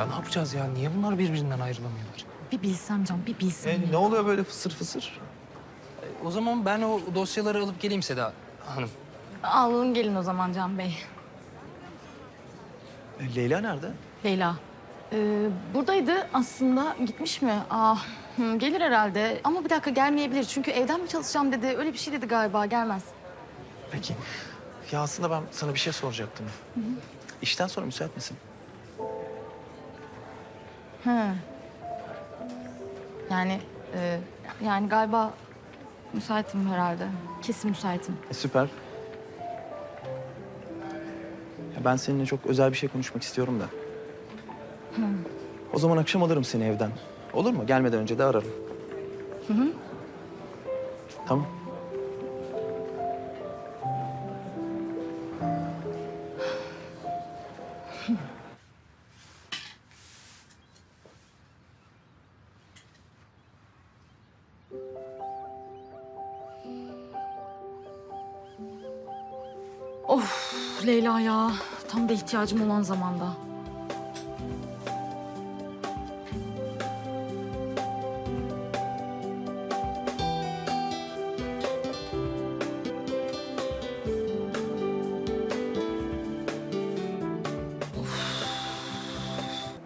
Ya ne yapacağız ya? Niye bunlar birbirinden ayrılamıyorlar? Bir bilsem Can, bir bilsem. E, ne oluyor böyle fısır fısır? O zaman ben o dosyaları alıp geleyim Seda Hanım. Alın gelin o zaman Can Bey. E, Leyla nerede? Leyla. Ee, buradaydı aslında. Gitmiş mi? Aa, hı, gelir herhalde. Ama bir dakika gelmeyebilir. Çünkü evden mi çalışacağım dedi. Öyle bir şey dedi galiba. Gelmez. Peki. Ya aslında ben sana bir şey soracaktım. İşten sonra müsait misin? Hı. Yani, e, yani galiba müsaitim herhalde. Kesin müsaitim. E, süper. Ya ben seninle çok özel bir şey konuşmak istiyorum da. O zaman akşam alırım seni evden. Olur mu? Gelmeden önce de ararım. Hı hı. Tamam. Leyla ya. Tam da ihtiyacım olan zamanda.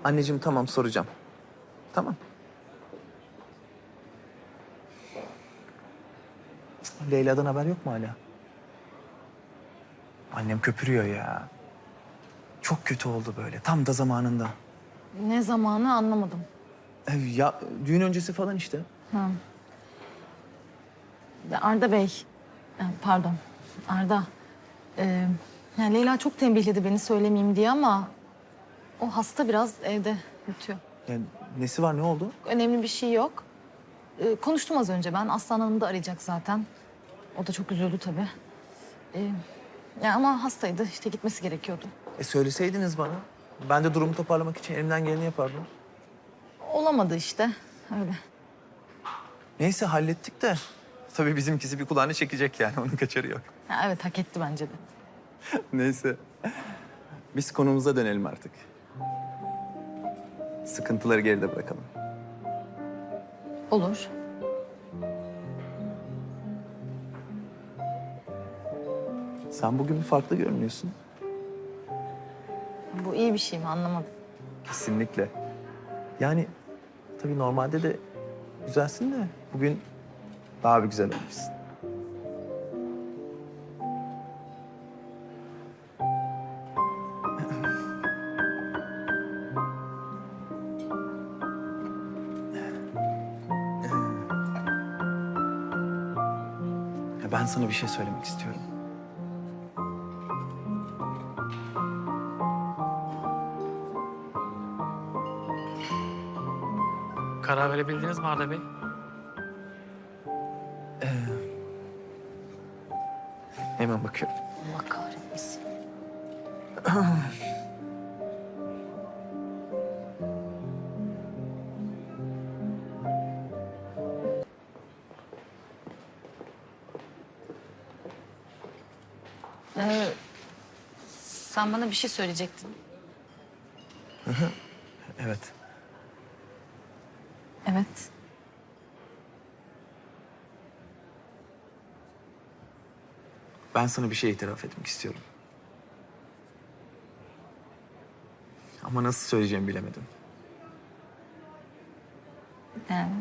Anneciğim tamam soracağım. Tamam. Leyla'dan haber yok mu hala? Annem köpürüyor ya. Çok kötü oldu böyle. Tam da zamanında. Ne zamanı anlamadım. E, Ya düğün öncesi falan işte. Ha. Ya Arda Bey, e, pardon Arda. Ee, yani Leyla çok tembihledi beni söylemeyeyim diye ama o hasta biraz evde yatıyor. Yani nesi var ne oldu? Önemli bir şey yok. Ee, konuştum az önce ben. Aslan Hanım da arayacak zaten. O da çok üzüldü tabii. Ee, ya ama hastaydı. işte gitmesi gerekiyordu. E söyleseydiniz bana. Ben de durumu toparlamak için elimden geleni yapardım. Olamadı işte. Öyle. Neyse hallettik de. Tabii bizimkisi bir kulağını çekecek yani. Onun kaçarı yok. Ya evet hak etti bence de. Neyse. Biz konumuza dönelim artık. Sıkıntıları geride bırakalım. Olur. Sen bugün bir farklı görünüyorsun. Bu iyi bir şey mi anlamadım. Kesinlikle. Yani tabii normalde de güzelsin de bugün daha bir güzel olmuşsun. Ben sana bir şey söylemek istiyorum. Karar verebildiniz mi Arda Bey? Hemen bakıyorum. Allah kahretmesin. Ee, sen bana bir şey söyleyecektin. Evet. Evet. Ben sana bir şey itiraf etmek istiyorum. Ama nasıl söyleyeceğimi bilemedim. Yani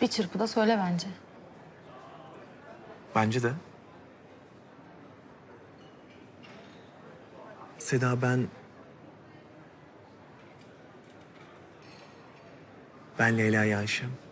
bir çırpıda söyle bence. Bence de. Seda ben... Ben Leyla'ya aşığım.